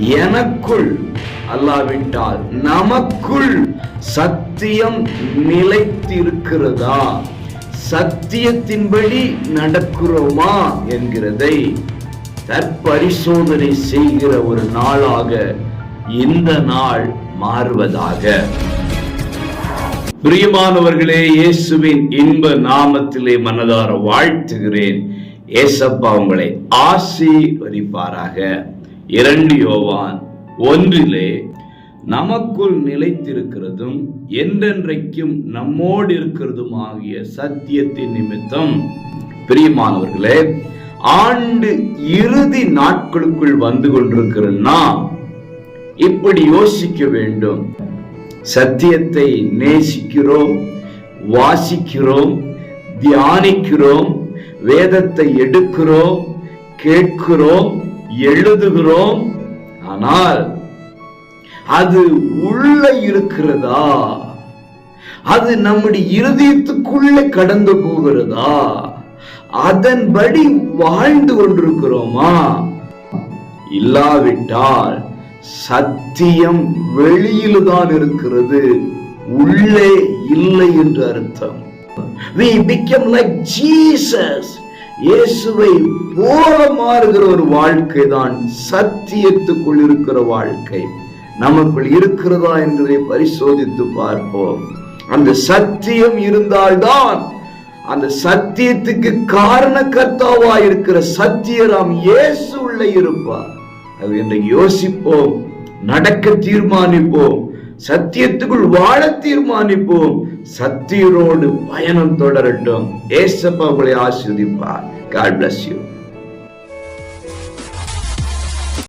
எனக்குள் அல்லாவிட்டால் நமக்குள் சத்தியம் நிலைத்திருக்கிறதா? சத்தியத்தின்படி நடக்கிறோமா என்கிறதை தற்பரிசோதனை செய்கிற ஒரு நாளாக இந்த நாள் மாறுவதாக. பிரியமானவர்களே இயேசுவின் இன்ப நாமத்திலே மனதார வாழ்த்துகிறேன். ஏசப்பா உங்களை ஆசீர்வதிப்பாராக. இரண்டு யோவான் ஒன்றிலே நமக்குள் நிலைத்திருக்கிறதும் என்றென்றைக்கும் நம்மோடு இருக்கிறதும் ஆகிய சத்தியத்தின் நிமித்தம். பிரியமானவர்களே ஆண்டு இறுதி நாட்களுக்குள் வந்து கொண்டிருக்கிற நாம் இப்படி யோசிக்க வேண்டும். சத்தியத்தை நேசிக்கிறோம் வாசிக்கிறோம் தியானிக்கிறோம் வேதத்தை எடுக்கிறோம் கேட்கிறோம் எழுதுகிறோம். ஆனால் அது உள்ள இருக்கிறதா? அது நம்முடைய இருதயத்துக்குள்ள கடந்து போகிறதா? அதன்படி வாழ்ந்து கொண்டிருக்கிறோமா? இல்லாவிட்டால் சத்தியம் வெளியில்தான் இருக்கிறது. உள்ளே இல்லை என்று அர்த்தம். We become like jesus. இயேசுவை போல மாறுகிற ஒரு வாழ்க்கை தான் சத்தியத்துக்குள் இருக்கிற வாழ்க்கை. நமக்குள் இருக்கிறதா என்பதை பரிசோதித்து பார்ப்போம். அந்த சத்தியம் இருந்தால்தான் அந்த சத்தியத்துக்கு காரணக்கர்த்தாவா இருக்கிற சத்தியராம் இயேசு உள்ள இருப்பார். அது இன்றைக்கு யோசிப்போம் நடக்க தீர்மானிப்போம். சத்தியத்துக்குள் வாழ தீர்மானிப்போம். சத்தியரோடு பயணம் தொடரட்டும். ஏசப்பா உங்களை ஆஸ்வதிப்பார் காட் பிளஸ் யூ